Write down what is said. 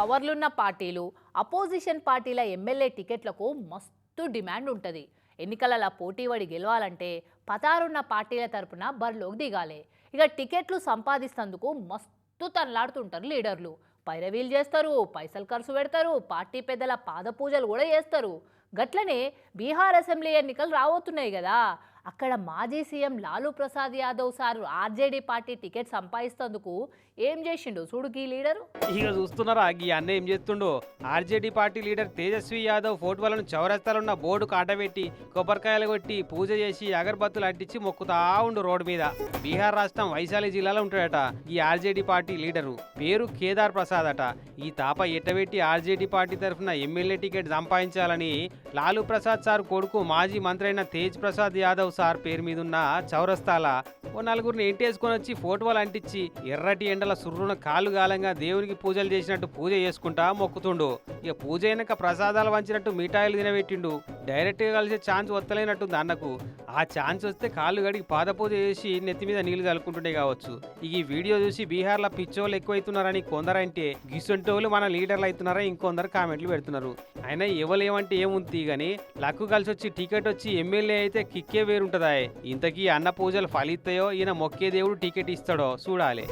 పవర్లున్న పార్టీలు అపోజిషన్ పార్టీల ఎమ్మెల్యే టికెట్లకు మస్తు డిమాండ్ ఉంటుంది. ఎన్నికలలో పోటీపడి గెలవాలంటే పతారున్న పార్టీల తరపున బరిలోకి దిగాలి. ఇక టికెట్లు సంపాదిస్తందుకు మస్తు తనలాడుతుంటారు లీడర్లు. పైరవీలు చేస్తారు పైసలు ఖర్చు పెడతారు పార్టీ పెద్దల పాద పూజలు కూడా చేస్తారు. గట్లనే బీహార్ అసెంబ్లీ ఎన్నికలు రాబోతున్నాయి కదా. అక్కడ మాజీ CM Lalu Prasad Yadav sir RJD party ticket సంపాదిస్తందుకు ఏం చేసిండు? చూడు ఈ లీడరు. ఇక చూస్తున్నారా ఈ అన్న ఏం చేస్తుండో? RJD party leader Tejashwi Yadav ఫోటోలను చౌరస్తాలున్న బోర్డు కాటబెట్టి కొబ్బరికాయలు కొట్టి పూజ చేసి అగరబత్తులు అంటించి మొక్కుతా ఉండు రోడ్డు మీద. బీహార్ రాష్ట్రం వైశాలి జిల్లాలో ఉంటాడట ఈ ఆర్జేడీ పార్టీ లీడరు. పేరు కేదార్ ప్రసాద్ అట. ఈ తాప ఎట్టబెట్టి ఆర్జేడీ పార్టీ తరఫున ఎమ్మెల్యే టికెట్ సంపాదించాలని లాలూ ప్రసాద్ సార్ కొడుకు మాజీ మంత్రి అయిన తేజ్ ప్రసాద్ యాదవ్ సార్ పేరు మీద ఉన్న చౌరస్తాల ఓ నలుగురిని ఎంటేసుకొని వచ్చి ఫోటోలు అంటించి ఎర్రటి ఎండల సుర్రున కాలు గాలంగా దేవునికి పూజలు చేసినట్టు పూజ చేసుకుంటా మొక్కుతుండు. ఇక పూజ అయినాక ప్రసాదాలు వంచినట్టు మిఠాయిలు తినబెట్టిండు. డైరెక్ట్గా కలిసే ఛాన్స్ వత్తలేనట్టుంది అన్నకు. ఆ ఛాన్స్ వస్తే కాళ్ళు గడికి పాదపూజ చేసి నెత్తి మీద నీళ్ళు చల్లుకుంటుండే కావచ్చు. ఈ వీడియో చూసి బీహార్లో పిచ్చోళ్ళు ఎక్కువైతున్నారని కొందరంటే గిసొంటోళ్ళు మన లీడర్లు అవుతున్నారా ఇంకొందరు కామెంట్లు పెడుతున్నారు. అయినా ఎవరు ఏమంటే ఏముంది కానీ లక్కు కలిసి వచ్చి టికెట్ వచ్చి ఎమ్మెల్యే అయితే కిక్కే వేరుంటుందా ఇంతకీ అన్న పూజలు ఫలిస్తాయో ఈయన మొక్కే దేవుడు టికెట్ ఇస్తాడో చూడాలి.